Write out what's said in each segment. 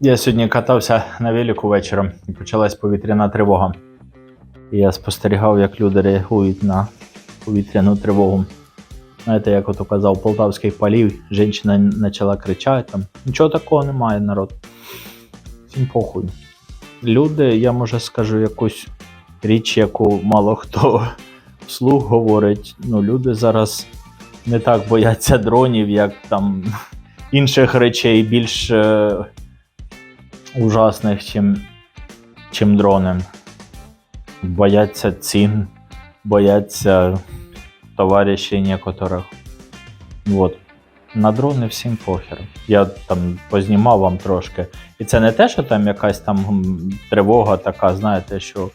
Я сьогодні катався на велику вечором і почалась повітряна тривога. І я спостерігав, як люди реагують на повітряну тривогу. Знаєте, як от казав полтавський палів, жінка почала кричати там. Нічого такого немає, народ. Всім похуй. Люди, я може скажу якусь річ, яку мало хто вслух говорить. Ну, люди зараз не так бояться дронів, як там інших речей більш ужасних, чим, чим дрони. Бояться цін, бояться товаришів некоторих. Вот. На дрони всім похер. Я там познімав вам трошки. І це не те, що там якась там тривога така, знаєте, що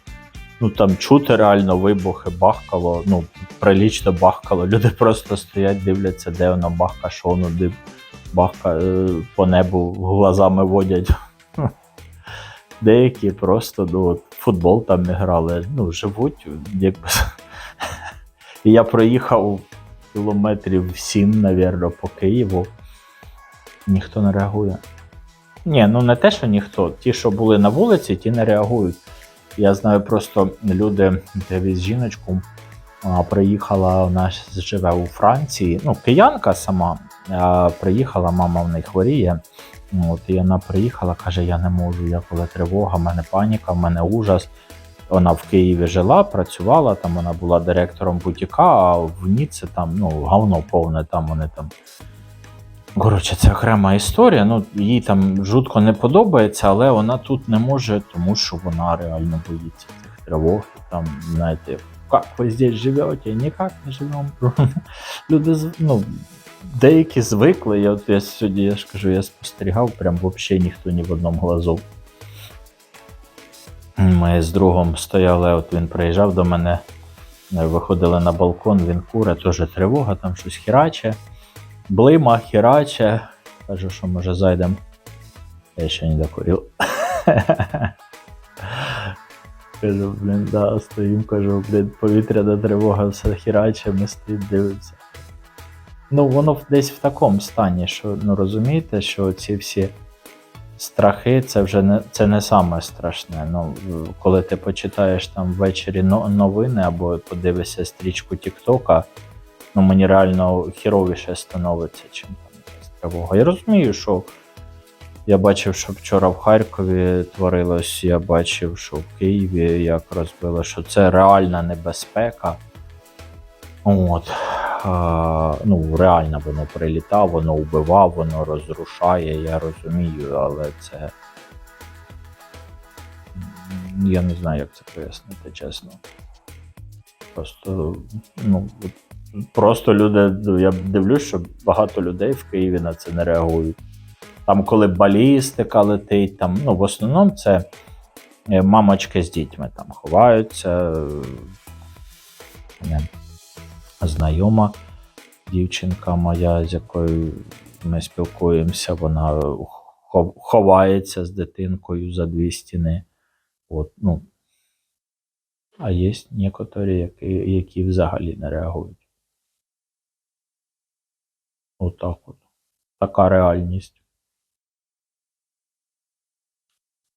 ну там чути реально вибухи, бахкало, ну, прилічно бахкало. Люди просто стоять, дивляться, де воно бахка, що воно бахка е, по небу глазами водять. Деякі просто ну, футбол там не грали, ну, живуть, якби. Я проїхав кілометрів 7, навірно, по Києву. Ніхто не реагує. Ні, ну не те, що ніхто. Ті, що були на вулиці, ті не реагують. Я знаю просто люди, віз жіночку, а, приїхала, вона живе у Франції. Ну, киянка сама, а, приїхала, мама в неї хворіє. От, і вона приїхала, каже: Я не можу, я коли тривога, в мене паніка, в мене ужас. Вона в Києві жила, працювала, там вона була директором бутіка, а в Ніці там ну, говно повне, там вони там. Коротше, це окрема історія. Ну, їй там жутко не подобається, але вона тут не може, тому що вона реально боїться цих тривог. Там, знаєте, як ви здесь живете? Ніяк не живемо. Люди ну, деякі звикли. Я, от я сьогодні я ж кажу, я спостерігав, прям взагалі ніхто ні в одному глазу. Ми з другом стояли, от він приїжджав до мене, е, виходили на балкон, він куре, теж тривога, там щось хіраче. Блима, хіраче. Кажу, що може зайдемо. Я ще не докурив. Кажу, блін, да, стоїм, кажу, блін, повітряна тривога, все хіраче, ми стоїмо, дивимося. Ну, воно десь в такому стані, що ну розумієте, що ці всі страхи це вже не це не саме страшне. Ну, коли ти почитаєш там ввечері новини або подивишся стрічку Тіктока, ну мені реально хіровіше становиться, чим там тривога. Я розумію, що я бачив, що вчора в Харкові творилось, я бачив, що в Києві як розбили, що це реальна небезпека. От. Ну, реально воно прилітав, воно вбивав, воно розрушає, я розумію, але це. Я не знаю, як це пояснити, чесно. Просто, ну, просто люди, ну, я дивлюсь, що багато людей в Києві на це не реагують. Там, коли балістика летить, там, ну, в основному це е, мамочки з дітьми там ховаються. е, Знайома дівчинка моя, з якою ми спілкуємося, вона ховається з дитинкою за дві стіни. От, ну. А є некоторі, які, які взагалі не реагують. Отак от. Така реальність.